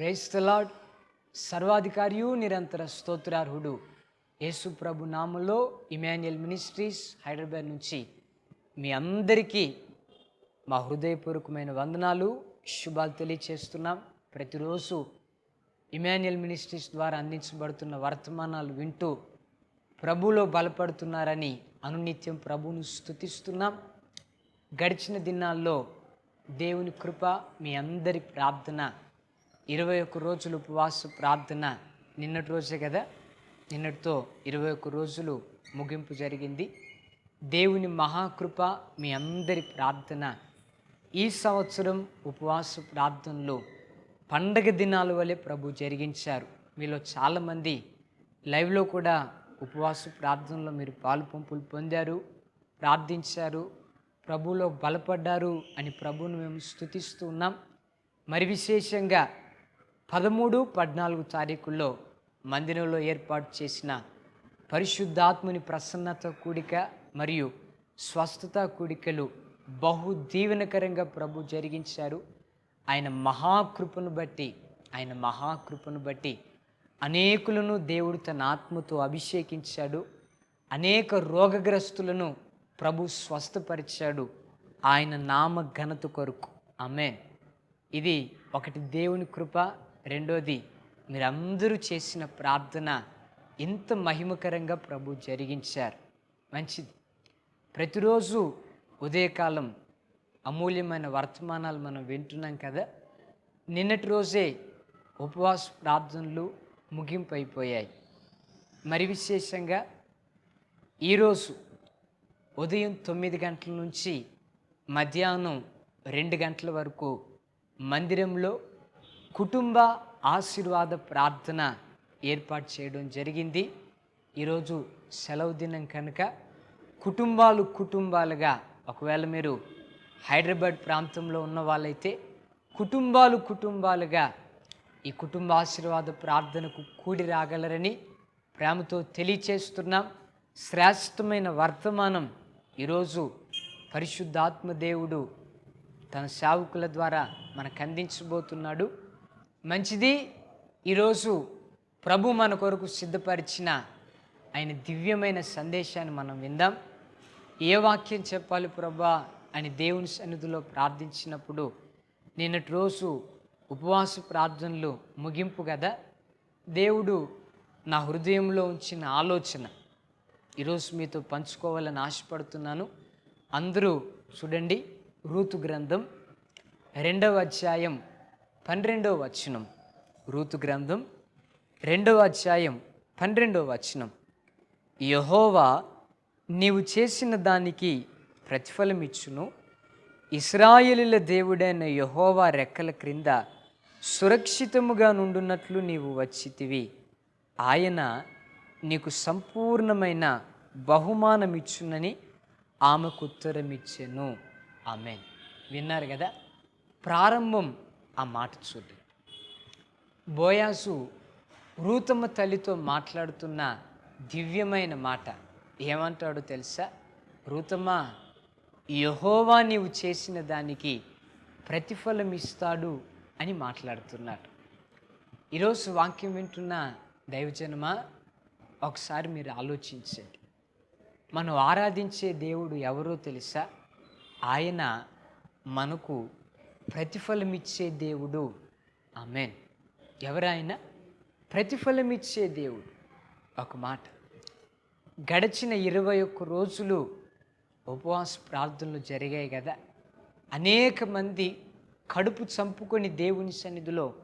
క్రైస్తలాడ్ సర్వాధికారియు నిరంతర స్తోత్రార్హుడు. యేసు ప్రభు నామంలో ఇమాన్యుయల్ మినిస్ట్రీస్ హైదరాబాద్ నుంచి మీ అందరికీ మా హృదయపూర్వకమైన వందనాలు శుభాలు తెలియచేస్తున్నాం. ప్రతిరోజు ఇమాన్యుయల్ మినిస్ట్రీస్ ద్వారా అందించబడుతున్న వర్తమానాలు వింటూ ప్రభులో బలపడుతున్నారని అనునిత్యం ప్రభును స్తుతిస్తున్నాం. గడిచిన దినాల్లో దేవుని కృప మీ అందరి ప్రార్థన ఇరవై ఒక్క రోజులు ఉపవాస ప్రార్థన నిన్నటి రోజే కదా? నిన్నటితో ఇరవై ఒక్క రోజులు ముగింపు జరిగింది. దేవుని మహాకృప మీ అందరి ప్రార్థన. ఈ సంవత్సరం ఉపవాస ప్రార్థనలో పండగ దినాల వలె ప్రభు జరిగించారు. మీలో చాలామంది లైవ్లో కూడా ఉపవాస ప్రార్థనలో మీరు పాలు పంపులు పొందారు ప్రార్థించారు ప్రభువులో బలపడ్డారు అని ప్రభును మేము స్థుతిస్తూ ఉన్నాం. మరి విశేషంగా పదమూడు పద్నాలుగు తారీఖుల్లో మందిరంలో ఏర్పాటు చేసిన పరిశుద్ధాత్ముని ప్రసన్నత కూడిక మరియు స్వస్థత కూడికలు బహు దీవెనకరంగా ప్రభు జరిగించారు. ఆయన మహాకృపను బట్టి ఆయన మహాకృపను బట్టి అనేకులను దేవుడు తన ఆత్మతో అభిషేకించాడు. అనేక రోగగ్రస్తులను ప్రభు స్వస్థపరిచాడు. ఆయన నామ ఘనత కొరకు. ఆమె ఇది ఒకటి దేవుని కృప రెండోది మీరందరూ చేసిన ప్రార్థన ఇంత మహిమకరంగా ప్రభు జరిగించారు. మంచిది. ప్రతిరోజు ఉదయకాలం అమూల్యమైన వర్తమానాలు మనం వింటున్నాం కదా? నిన్నటి రోజే ఉపవాస ప్రార్థనలు ముగింపు అయిపోయాయి. మరి విశేషంగా ఈరోజు ఉదయం తొమ్మిది గంటల నుంచి మధ్యాహ్నం రెండు గంటల వరకు మందిరంలో కుటుంబ ఆశీర్వాద ప్రార్థన ఏర్పాటు చేయడం జరిగింది. ఈరోజు సెలవు దినం కనుక కుటుంబాలు కుటుంబాలుగా ఒకవేళ మీరు హైదరాబాద్ ప్రాంతంలో ఉన్న వాళ్ళైతే కుటుంబాలు కుటుంబాలుగా ఈ కుటుంబ ఆశీర్వాద ప్రార్థనకు కూడి రాగలరని ప్రేమతో తెలియచేస్తున్నాం. శ్రేష్టమైన వర్తమానం ఈరోజు పరిశుద్ధాత్మ దేవుడు తన సేవకుల ద్వారా మనకు అందించబోతున్నాడు. మంచిది. ఈరోజు ప్రభు మన కొరకు సిద్ధపరిచిన ఆయన దివ్యమైన సందేశాన్ని మనం విందాం. ఏ వాక్యం చెప్పాలి ప్రభా అని దేవుని సన్నిధిలో ప్రార్థించినప్పుడు నిన్నటి రోజు ఉపవాస ప్రార్థనలు ముగింపు కదా దేవుడు నా హృదయంలో ఉంచిన ఆలోచన ఈరోజు మీతో పంచుకోవాలని ఆశపడుతున్నాను. అందరూ చూడండి ఋతు గ్రంథం రెండవ అధ్యాయం పన్నెండవ వచనం. రూతు గ్రంథం రెండవ అధ్యాయం పన్నెండవ వచనం. యహోవా నీవు చేసిన దానికి ప్రతిఫలం ఇచ్చును ఇస్రాయేలుల దేవుడైన యహోవా రెక్కల క్రింద సురక్షితముగా నుండున్నట్లు నీవు వచ్చితివి. ఆయన నీకు సంపూర్ణమైన బహుమానం ఇచ్చునని ఆమెకు ఉత్తరం ఇచ్చాను ఆమె విన్నారు కదా? ప్రారంభం ఆ మాట చూడండి బోయాసు రూతమ్మ తల్లితో మాట్లాడుతున్న దివ్యమైన మాట ఏమంటాడో తెలుసా? రూతమ్మ యహోవా నీవు చేసిన దానికి ప్రతిఫలం ఇస్తాడు అని మాట్లాడుతున్నాడు. ఈరోజు వాక్యం వింటున్న దైవజనమా ఒకసారి మీరు ఆలోచించండి. మనం ఆరాధించే దేవుడు ఎవరో తెలుసా? ఆయన మనకు ప్రతిఫలం ఇచ్చే దేవుడు. ఆమెన్ ఎవరైనా ప్రతిఫలం ఇచ్చే దేవుడు. ఒక మాట. గడిచిన ఇరవై ఒక్క రోజులు ఉపవాస ప్రార్థనలు జరిగాయి కదా. అనేక మంది కడుపు చంపుకొని దేవుని సన్నిధిలో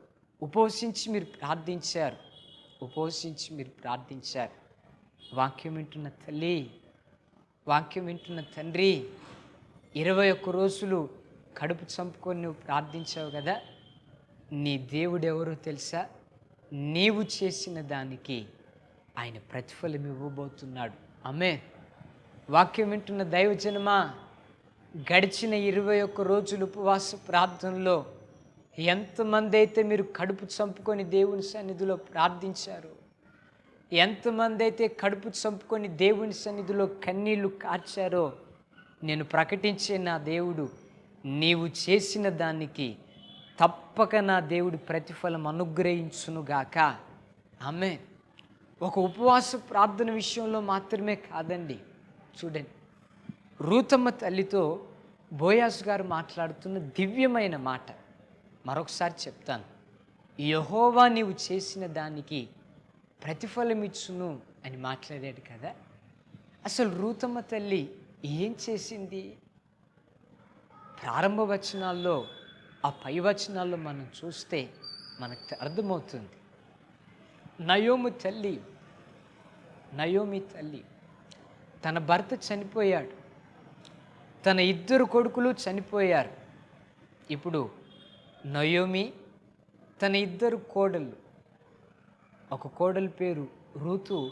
ఉపవసించి మీరు ప్రార్థించారు. ఉపవసించి మీరు ప్రార్థించారు. వాక్యం వింటున్న తల్లి వాక్యం వింటున్న తండ్రి ఇరవై ఒక్క రోజులు కడుపు చంపుకొని నువ్వు ప్రార్థించావు కదా నీ దేవుడు ఎవరో తెలుసా? నీవు చేసిన దానికి ఆయన ప్రతిఫలం ఇవ్వబోతున్నాడు. ఆమె వాక్యం వింటున్న దైవజనమా గడిచిన ఇరవై ఒక్క రోజులు ఉపవాస ప్రార్థనలో ఎంతమంది అయితే మీరు కడుపు చంపుకొని దేవుని సన్నిధిలో ప్రార్థించారు ఎంతమంది అయితే కడుపు చంపుకొని దేవుని సన్నిధిలో కన్నీళ్ళు కార్చారో నేను ప్రకటించే నా దేవుడు నీవు చేసిన దానికి తప్పక నా దేవుడు ప్రతిఫలం అనుగ్రహించునుగాక. ఆమె ఒక ఉపవాస ప్రార్థన విషయంలో మాత్రమే కాదండి. చూడండి. రూతమ్మ తల్లితో బోయాస్ గారు మాట్లాడుతున్న దివ్యమైన మాట. మరొకసారి చెప్తాను. యహోవా నీవు చేసిన దానికి ప్రతిఫలం ఇచ్చును అని మాట్లాడాడు కదా. అసలు రూతమ్మ తల్లి ఏం చేసింది? ప్రారంభ వచనాల్లో ఆ పై వచనాల్లో మనం చూస్తే మనకు అర్థమవుతుంది. నయోము తల్లి నయోమి తల్లి తన భర్త చనిపోయాడు. తన ఇద్దరు కొడుకులు చనిపోయారు. ఇప్పుడు నయోమి తన ఇద్దరు కోడళ్ళు. ఒక కోడలి పేరు ఋతు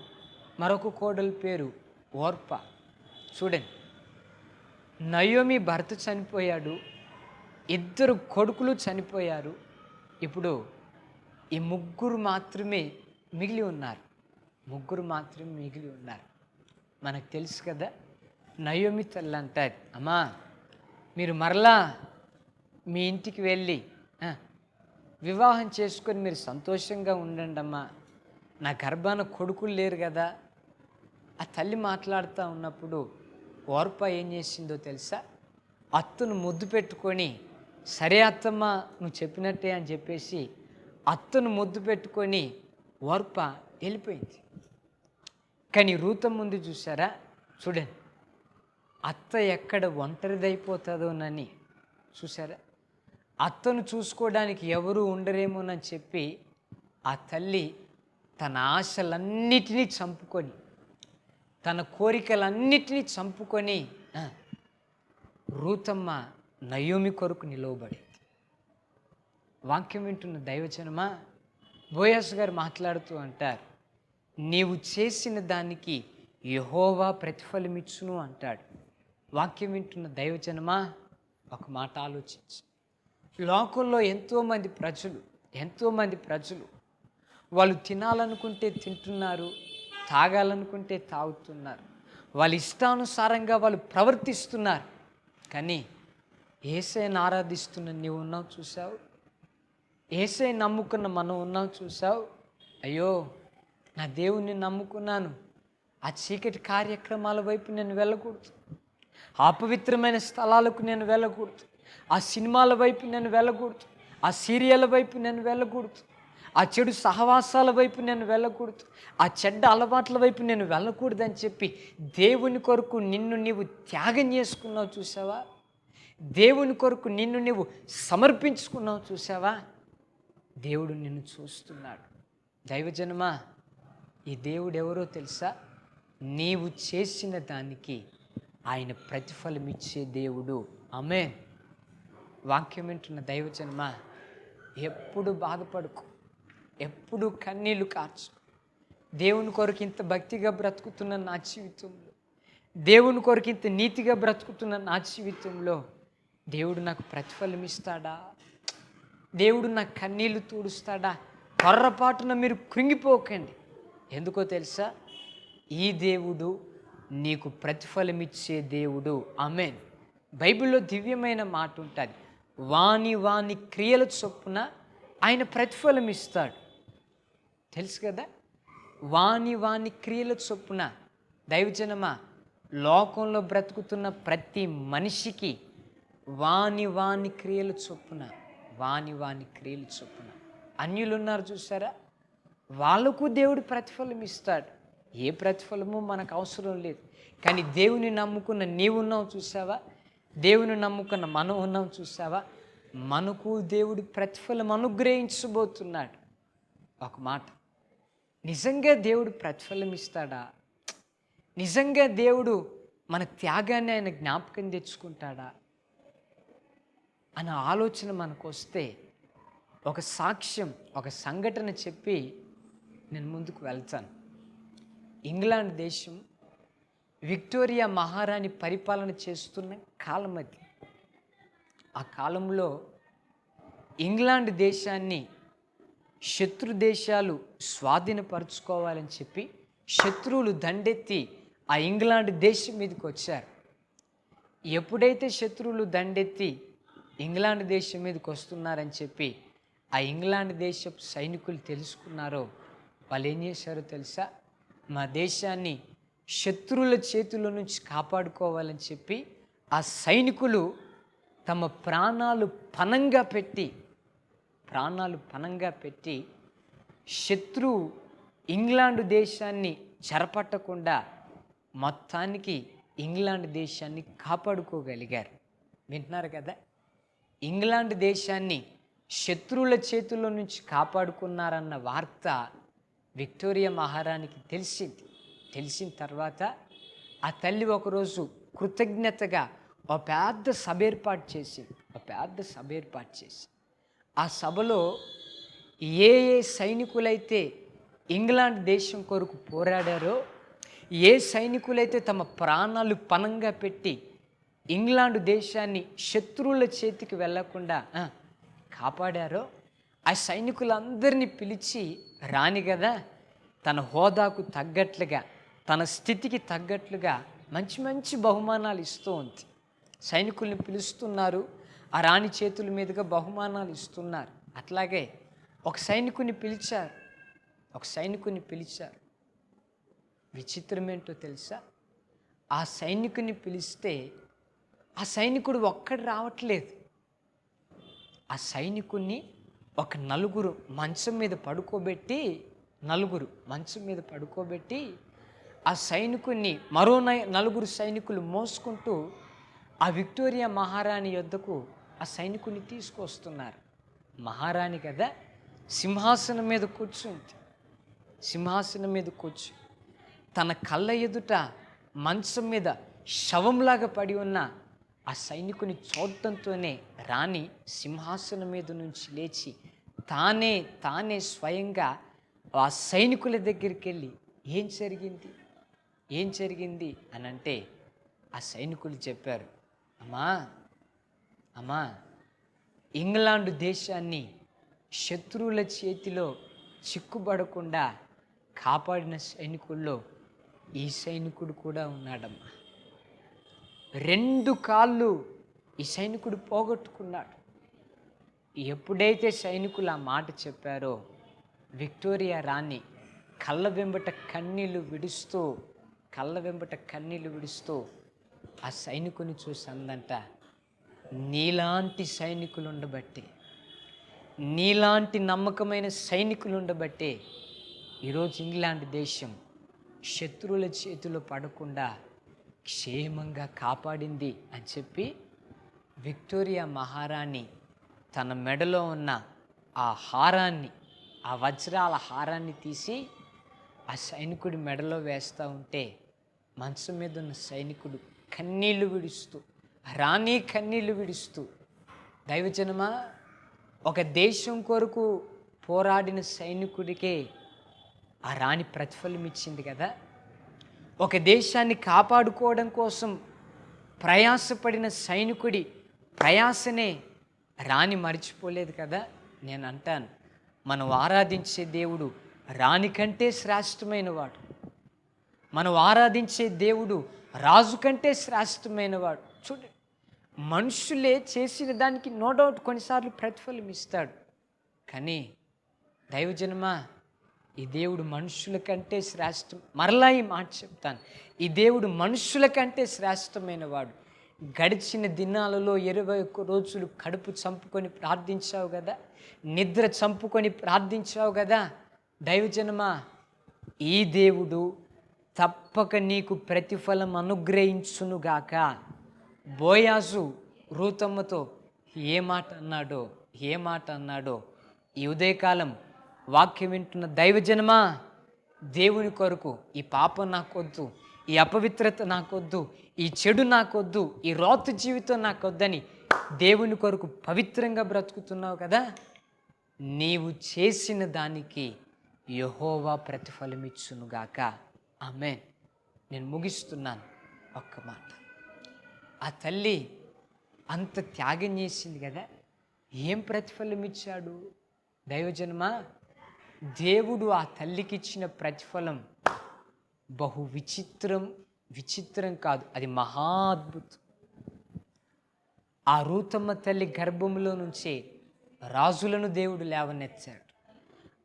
మరొక కోడలి పేరు ఓర్ప. చూడండి. నయోమి భర్త చనిపోయాడు ఇద్దరు కొడుకులు చనిపోయారు. ఇప్పుడు ఈ ముగ్గురు మాత్రమే మిగిలి ఉన్నారు. ముగ్గురు మాత్రమే మిగిలి ఉన్నారు. మనకు తెలుసు కదా నయోమి తల్లి అంటారు అమ్మా మీరు మరలా మీ ఇంటికి వెళ్ళి వివాహం చేసుకొని మీరు సంతోషంగా ఉండండి అమ్మా. నా గర్భాన కొడుకులు లేరు కదా. ఆ తల్లి మాట్లాడుతూ ఉన్నప్పుడు ఓర్ప ఏం చేసిందో తెలుసా? అత్తను ముద్దు పెట్టుకొని సరే అత్తమ్మ నువ్వు చెప్పినట్టే అని చెప్పేసి అత్తను ముద్దు పెట్టుకొని ఓర్ప వెళ్ళిపోయింది. కానీ రూత ముందు చూసారా చూడండి. అత్త ఎక్కడ ఒంటరిదైపోతుందోనని చూసారా అత్తను చూసుకోవడానికి ఎవరు ఉండరేమోనని చెప్పి ఆ తల్లి తన ఆశలన్నిటినీ చంపుకొని తన కోరికలన్నిటినీ చంపుకొని రూతమ్మ నయోమి కొరకు నిలవబడి వాక్యం వింటున్న దైవచనమా బోయాస్ గారు మాట్లాడుతూ అంటారు నీవు చేసిన దానికి యహోవా ప్రతిఫలమిచ్చును అంటాడు. వాక్యం వింటున్న దైవజనమా ఒక మాట ఆలోచించు. లోకంలో ఎంతోమంది ప్రజలు ఎంతోమంది ప్రజలు వాళ్ళు తినాలనుకుంటే తింటున్నారు తాగాలనుకుంటే తాగుతున్నారు. వాళ్ళ ఇష్టానుసారంగా వాళ్ళు ప్రవర్తిస్తున్నారు. కానీ ఏసైని ఆరాధిస్తున్న నీవు ఉన్నావు చూసావు ఏసై నమ్ముకున్న మనం ఉన్నాం చూసావు అయ్యో నా దేవుణ్ణి నమ్ముకున్నాను. ఆ చీకటి కార్యక్రమాల వైపు నేను వెళ్ళకూడదు. అపవిత్రమైన స్థలాలకు నేను వెళ్ళకూడదు. ఆ సినిమాల వైపు నేను వెళ్ళకూడదు. ఆ సీరియల్ వైపు నేను వెళ్ళకూడదు. ఆ చెడు సహవాసాల వైపు నేను వెళ్ళకూడదు. ఆ చెడ్డ అలవాట్ల వైపు నేను వెళ్ళకూడదని చెప్పి దేవుని కొరకు నిన్ను నీవు త్యాగం చేసుకున్నావు చూసావా? దేవుని కొరకు నిన్ను నీవు సమర్పించుకున్నావు చూసావా? దేవుడు నిన్ను చూస్తున్నాడు. దైవజనమా ఈ దేవుడు ఎవరో తెలుసా? నీవు చేసిన దానికి ఆయన ప్రతిఫలం ఇచ్చే దేవుడు. ఆమె వాక్యం వింటున్న దైవజనమా ఎప్పుడు బాధపడుకో. ఎప్పుడు కన్నీళ్ళు కార్చు. దేవుని కొరకు ఇంత భక్తిగా బ్రతుకుతున్న నా జీవితంలో దేవుని కొరకు ఇంత నీతిగా బ్రతుకుతున్న నా జీవితంలో దేవుడు నాకు ప్రతిఫలం ఇస్తాడా? దేవుడు నా కన్నీళ్ళు తూడుస్తాడా? పొర్రపాటున మీరు కృంగిపోకండి. ఎందుకో తెలుసా? ఈ దేవుడు నీకు ప్రతిఫలం ఇచ్చే దేవుడు. అమెన్ బైబిల్లో దివ్యమైన మాట ఉంటుంది. వాని వాని క్రియల చొప్పున ఆయన ప్రతిఫలం ఇస్తాడు. తెలుసు కదా? వాని వాని క్రియల చొప్పున దైవజనమా లోకంలో బ్రతుకుతున్న ప్రతి మనిషికి వాని వాని క్రియల చొప్పున వాని వాని క్రియల చొప్పున. అన్యులు ఉన్నారు చూసారా వాళ్ళకు దేవుడు ప్రతిఫలం ఇస్తాడు. ఏ ప్రతిఫలము మనకు అవసరం లేదు. కానీ దేవుని నమ్ముకున్న నీవున్నావు చూసావా దేవుని నమ్ముకున్న మనం ఉన్నాం చూసావా మనకు దేవుడు ప్రతిఫలం అనుగ్రహించబోతున్నాడు. ఒక మాట. నిజంగా దేవుడు ప్రతిఫలం ఇస్తాడా నిజంగా దేవుడు మన త్యాగాన్ని ఆయన జ్ఞాపకం తెచ్చుకుంటాడా? అన్న ఆలోచన మనకు వస్తే ఒక సాక్ష్యం ఒక సంఘటన చెప్పి నేను ముందుకు వెళ్తాను. ఇంగ్లాండ్ దేశం విక్టోరియా మహారాణి పరిపాలన చేస్తున్న కాలం అది. ఆ కాలంలో ఇంగ్లాండ్ దేశాన్ని శత్రు దేశాలు స్వాధీనపరుచుకోవాలని చెప్పి శత్రువులు దండెత్తి ఆ ఇంగ్లాండ్ దేశం మీదకి వచ్చారు. ఎప్పుడైతే శత్రువులు దండెత్తి ఇంగ్లాండ్ దేశం మీదకి వస్తున్నారని చెప్పి ఆ ఇంగ్లాండ్ దేశపు సైనికులు తెలుసుకున్నారో వాళ్ళు ఏం చేశారో తెలుసా? మా దేశాన్ని శత్రువుల చేతుల నుంచి కాపాడుకోవాలని చెప్పి ఆ సైనికులు తమ ప్రాణాలు పనంగా పెట్టి ప్రాణాలు పనంగా పెట్టి శత్రు ఇంగ్లాండ్ దేశాన్ని చెరపట్టకుండా మొత్తానికి ఇంగ్లాండ్ దేశాన్ని కాపాడుకోగలిగారు. వింటున్నారు కదా? ఇంగ్లాండ్ దేశాన్ని శత్రువుల చేతుల్లో నుంచి కాపాడుకున్నారన్న వార్త విక్టోరియా మహారాణికి తెలిసింది. తెలిసిన తర్వాత ఆ తల్లి ఒకరోజు కృతజ్ఞతగా ఒక పెద్ద సభ ఏర్పాటు చేసి ఒక పెద్ద సభ ఏర్పాటు చేసి ఆ సభలో ఏ ఏ సైనికులైతే ఇంగ్లాండ్ దేశం కొరకు పోరాడారో ఏ సైనికులైతే తమ ప్రాణాలు పనంగా పెట్టి ఇంగ్లాండ్ దేశాన్ని శత్రువుల చేతికి వెళ్ళకుండా కాపాడారో ఆ సైనికులందరినీ పిలిచి రాని కదా తన హోదాకు తగ్గట్లుగా తన స్థితికి తగ్గట్లుగా మంచి మంచి బహుమానాలు ఇస్తూ ఉంది. సైనికుల్ని పిలుస్తున్నారు ఆ రాణి చేతుల మీదుగా బహుమానాలు ఇస్తున్నారు. అట్లాగే ఒక సైనికుని పిలిచారు. ఒక సైనికుని పిలిచారు. విచిత్రమేంటో తెలుసా? ఆ సైనికుని పిలిస్తే ఆ సైనికుడు ఒక్కడు రావట్లేదు. ఆ సైనికుని ఒక నలుగురు మంచం మీద పడుకోబెట్టి నలుగురు మంచం మీద పడుకోబెట్టి ఆ సైనికుని మరో నై- నలుగురు సైనికులు మోసుకుంటూ ఆ విక్టోరియా మహారాణి యొద్దకు ఆ సైనికుని తీసుకొస్తున్నారు. మహారాణి కదా సింహాసనం మీద కూర్చుంది సింహాసనం మీద కూర్చు. తన కళ్ళ ఎదుట మంచం మీద శవంలాగా పడి ఉన్న ఆ సైనికుని చూడటంతోనే రాణి సింహాసనం మీద నుంచి లేచి తానే తానే స్వయంగా ఆ సైనికుల దగ్గరికి వెళ్ళి ఏం జరిగింది? ఏం జరిగింది? అని అంటే ఆ సైనికులు చెప్పారు అమ్మా అమ్మా ఇంగ్లాండ్ దేశాన్ని శత్రువుల చేతిలో చిక్కుబడకుండా కాపాడిన సైనికుల్లో ఈ సైనికుడు కూడా ఉన్నాడమ్మా. రెండు కాళ్ళు ఈ సైనికుడు పోగొట్టుకున్నాడు. ఎప్పుడైతే సైనికులు ఆ మాట చెప్పారో విక్టోరియా రాణి కళ్ళ వెంబట కన్నీళ్ళు విడుస్తూ కళ్ళ వెంబట కన్నీళ్ళు విడుస్తూ ఆ సైనికుని చూసి అందంట నీలాంటి సైనికులు ఉండబట్టి నీలాంటి నమ్మకమైన సైనికులు ఉండబట్టే ఈరోజు ఇంగ్లాండ్ దేశం శత్రువుల చేతిలో పడకుండా క్షేమంగా కాపాడింది అని చెప్పి విక్టోరియా మహారాణి తన మెడలో ఉన్న ఆ హారాన్ని ఆ వజ్రాల హారాన్ని తీసి ఆ సైనికుడి మెడలో వేస్తూ ఉంటే మంచం మీద ఉన్న సైనికుడు కన్నీళ్ళు విడుస్తూ రాణి కన్నీళ్ళు విడుస్తూ దైవజనమా ఒక దేశం కొరకు పోరాడిన సైనికుడికే ఆ రాణి ప్రతిఫలం ఇచ్చింది కదా. ఒక దేశాన్ని కాపాడుకోవడం కోసం ప్రయాసపడిన సైనికుడి ప్రయాసనే రాణి మర్చిపోలేదు కదా. నేను అంటాను మనం ఆరాధించే దేవుడు రాణి కంటే శ్రేష్టమైన వాడు మనం ఆరాధించే దేవుడు రాజు కంటే శ్రేష్టమైన వాడు చూడండి మనుషులే చేసిన దానికి నో డౌట్ కొన్నిసార్లు ప్రతిఫలం ఇస్తాడు. కానీ దైవజనమా ఈ దేవుడు మనుషుల కంటే శ్రేష్టం. మరలా ఈ మాట చెప్తాను. ఈ దేవుడు మనుషుల కంటే శ్రేష్టమైన వాడు. గడిచిన దినాలలో ఇరవై ఒక్క రోజులు కడుపు చంపుకొని ప్రార్థించావు కదా? నిద్ర చంపుకొని ప్రార్థించావు కదా? దైవజనమా ఈ దేవుడు తప్పక నీకు ప్రతిఫలం అనుగ్రహించునుగాక. బోయాజు రూతమ్మతో ఏ మాట అన్నాడో ఏ మాట అన్నాడో ఈ ఉదయకాలం వాక్యం వింటున్న దైవజనమా దేవుని కొరకు ఈ పాపం నాకొద్దు ఈ అపవిత్రత నాకొద్దు ఈ చెడు నాకొద్దు ఈ రోత జీవితం నాకొద్దని దేవుని కొరకు పవిత్రంగా బ్రతుకుతున్నావు కదా? నీవు చేసిన దానికి యహోవా ప్రతిఫలమిచ్చునుగాక. ఆమె నేను ముగిస్తున్నాను. ఒక్క మాట. ఆ తల్లి అంత త్యాగం చేసింది కదా. ఏం ప్రతిఫలం ఇచ్చాడు? దైవజన్మ దేవుడు ఆ తల్లికి ఇచ్చిన ప్రతిఫలం బహు విచిత్రం విచిత్రం కాదు అది మహాద్భుతం ఆ రూతమ్మ తల్లి గర్భంలో నుంచే రాజులను దేవుడు లేవనెత్తాడు.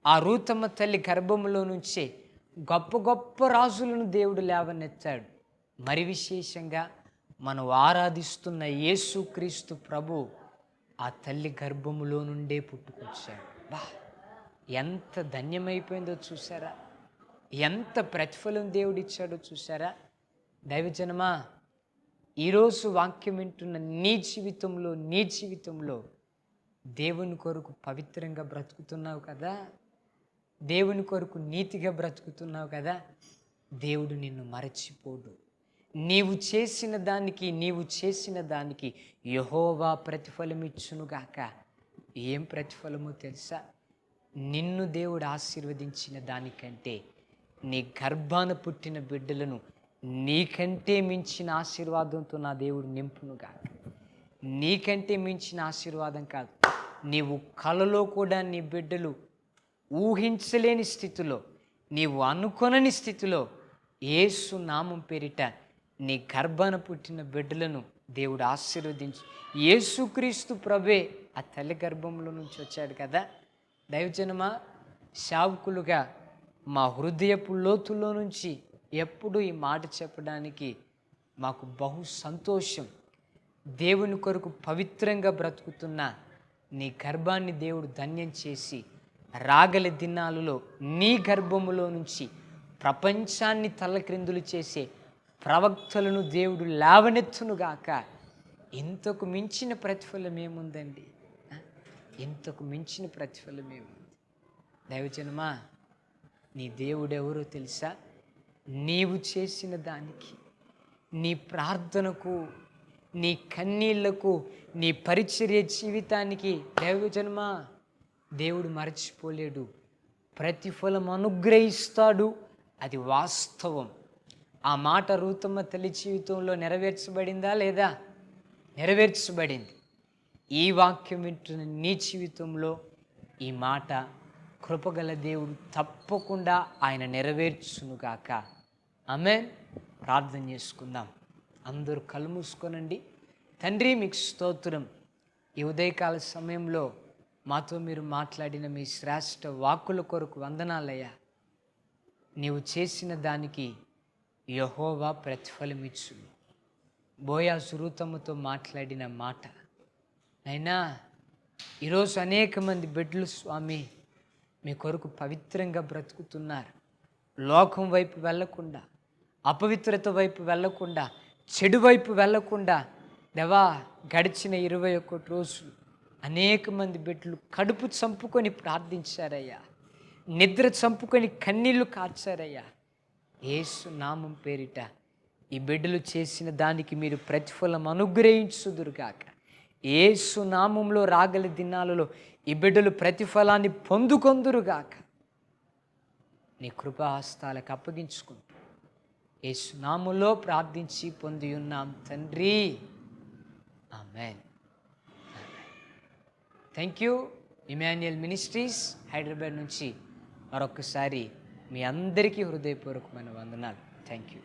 ఆ రూతమ్మ తల్లి గర్భంలో నుంచే గొప్ప గొప్ప రాజులను దేవుడు లేవనెత్తాడు. మరి విశేషంగా మనం ఆరాధిస్తున్న యేసుక్రీస్తు ప్రభు ఆ తల్లి గర్భములో నుండే పుట్టుకొచ్చాడు. బా ఎంత ధన్యమైపోయిందో చూసారా ఎంత ప్రతిఫలం దేవుడు ఇచ్చాడో చూసారా దైవజనమా ఈరోజు వాక్యం వింటున్న నీ జీవితంలో నీ జీవితంలో దేవుని కొరకు పవిత్రంగా బ్రతుకుతున్నావు కదా? దేవుని కొరకు నీతిగా బ్రతుకుతున్నావు కదా? దేవుడు నిన్ను మరచిపోడు. నీవు చేసిన దానికి నీవు చేసిన దానికి యహోవా ప్రతిఫలమిచ్చునుగాక. ఏం ప్రతిఫలమో తెలుసా? నిన్ను దేవుడు ఆశీర్వదించిన దానికంటే నీ గర్భాన పుట్టిన బిడ్డలను నీకంటే మించిన ఆశీర్వాదంతో నా దేవుడు నింపునుగా నీకంటే మించిన ఆశీర్వాదం కాదు. నీవు కలలో కూడా నీ బిడ్డలు ఊహించలేని స్థితిలో నీవు అనుకొనని స్థితిలో ఏసు నామం పేరిట నీ గర్భాన పుట్టిన బిడ్డలను దేవుడు ఆశీర్వదించి. యేసుక్రీస్తు ప్రభే ఆ తల్లి గర్భంలో నుంచి వచ్చాడు కదా. దైవజనమా శావుకులుగా మా హృదయపు లోతుల్లో నుంచి ఎప్పుడు ఈ మాట చెప్పడానికి మాకు బహు సంతోషం. దేవుని కొరకు పవిత్రంగా బ్రతుకుతున్న నీ గర్భాన్ని దేవుడు ధన్యం చేసి రాగల దినాలలో నీ గర్భములో నుంచి ప్రపంచాన్ని తలక్రిందులు చేసే ప్రవక్తలను దేవుడు లేవనెత్తునుగాక. ఇంతకు మించిన ప్రతిఫలం ఏముందండి? ఇంతకు మించిన ప్రతిఫలం ఏముంది? దైవజనమా నీ దేవుడెవరో తెలుసా? నీవు చేసిన దానికి నీ ప్రార్థనకు నీ కన్నీళ్ళకు నీ పరిచర్య జీవితానికి దైవజన్మ దేవుడు మరచిపోలేడు. ప్రతిఫలం అనుగ్రహిస్తాడు. అది వాస్తవం. ఆ మాట రూతమ్మ తల్లి జీవితంలో నెరవేర్చబడిందా లేదా? నెరవేర్చబడింది. ఈ వాక్యం వింటున్న నీ జీవితంలో ఈ మాట కృపగల దేవుడు తప్పకుండా ఆయన నెరవేర్చునుగాక ఆమె ప్రార్థన చేసుకుందాం. అందరూ కళ్ళు మూసుకోనండి. తండ్రి మీకు స్తోత్రం. ఈ ఉదయకాల సమయంలో మాతో మీరు మాట్లాడిన మీ శ్రేష్ఠ వాక్కుల కొరకు వందనాలయ్యా. నీవు చేసిన దానికి యహోవా ప్రతిఫలమిచ్చు బోయా సురూతమ్మతో మాట్లాడిన మాట. అయినా ఈరోజు అనేక మంది బిడ్డలు స్వామి మీ కొరకు పవిత్రంగా బ్రతుకుతున్నారు. లోకం వైపు వెళ్ళకుండా అపవిత్రత వైపు వెళ్ళకుండా చెడు వైపు వెళ్ళకుండా దేవా గడిచిన ఇరవై ఒకటి రోజులు అనేక మంది బిడ్డలు కడుపు చంపుకొని ప్రార్థించారయ్యా. నిద్ర చంపుకొని కన్నీళ్ళు కార్చారయ్యా. యేసు నామం పేరిట ఈ బిడ్డలు చేసిన దానికి మీరు ప్రతిఫలం అనుగ్రహించుదురుగాక. ఏసు నామంలో రాగల దినాలలో ఈ బిడ్డలు ప్రతిఫలాన్ని పొందుకొందురుగాక. నీ కృపాహస్తాలకు అప్పగించుకుంటూ యేసు నామంలో ప్రార్థించి పొంది ఉన్నాం తండ్రి. Amen. Thank you Emmanuel ministries Hyderabad నుంచి మరొకసారి మీ అందరికీ హృదయపూర్వకమైన వందనాలు. Thank you.